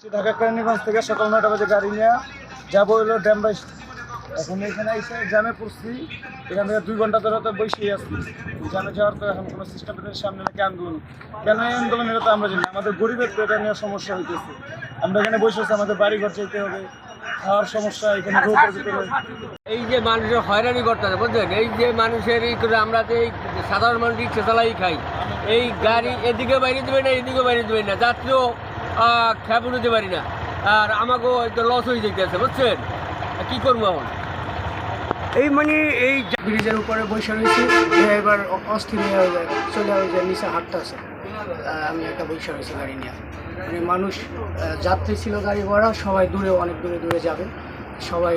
ঢাকা কেরানীগঞ্জ থেকে সকাল নয়টা বাজে গাড়ি নিয়ে যাব হলো ড্যামরাই এখন এখানে এসে জ্যামে পড়ছি। এখান থেকে দুই ঘণ্টা ধরে তো বসেই আসছি জ্যামে যাওয়ার তো এখন কোনো সিস্টেমের সামনে নাকি আন্দোলন। কেন এই আন্দোলন, এটা তো আমরা জানি। আমাদের গরিবের তো এটা নিয়ে সমস্যা হইতেছে। আমরা এখানে বসে আছি, আমাদের বাড়ি ঘর যেতে হবে। খাওয়ার সমস্যা, এখানে এই যে মানুষের হয়রানি করতে করতেছে, বুঝলেন? এই যে মানুষের এই করে আমরা যে এই সাধারণ মানুষ রিক্সা চালাই খাই, এই গাড়ি এদিকে বাইরে দেবে না, এদিকে বাইরে দেবে না? যাত্রীও খ্যাপ নিতে পারি না। আর আমাকেও লস হয়ে যেতেছে বুঝছেন? কি করব এখন? এই মানে এই ব্রিজের উপরে বসে রয়েছি এবার অস্থির হয়ে যায়, চলে ওই যায় নিচে হাঁটতে আছে। আমি একটা বসে রয়েছি গাড়ি নিয়ে। মানে মানুষ যাত্রী ছিল গাড়ি ভরা সবাই দূরে, অনেক দূরে দূরে যাবে। সবাই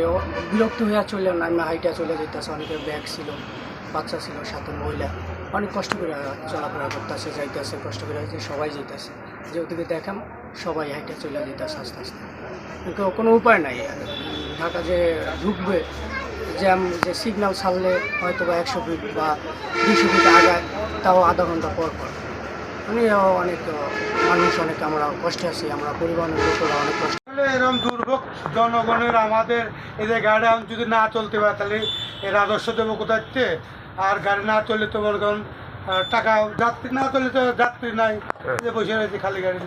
বিরক্ত হয়ে চলে নামে হাইটা চলে যেতেছে অনেকের ব্যাগ ছিল, বাচ্চা ছিল, সাথে মহিলা। অনেক কষ্ট করে চলাফেরা করতেছে, যাইতেছে, কষ্ট করে সবাই যেতেছে যে ওদিকে দেখাম সবাই হাইটা চলে যেতেছে আস্তে আস্তে কিন্তু কোনো উপায় নাই। ঢাকা যে ঢুকবে জ্যাম যে সিগন্যাল ছাড়লে হয়তো বা একশো ফিট বা দুশো ফিট আগায় তাও আধা ঘণ্টা পর পর। মানে অনেক মানুষ অনেক আমরা কষ্টে আছি আমরা পরিবহনের লোকেরা অনেক কষ্ট। এরকম দুর্ভোগ জনগণের আমাদের যে গাড়ি যদি না চলতে পারে তাহলে এর আদর্শ দেবো কোথাচ্ছে আর গাড়ি না চললে তো আহ, টাকা যাত্রী না তো যাত্রী নাই। এই যে বসে রয়েছে খালি গাড়ি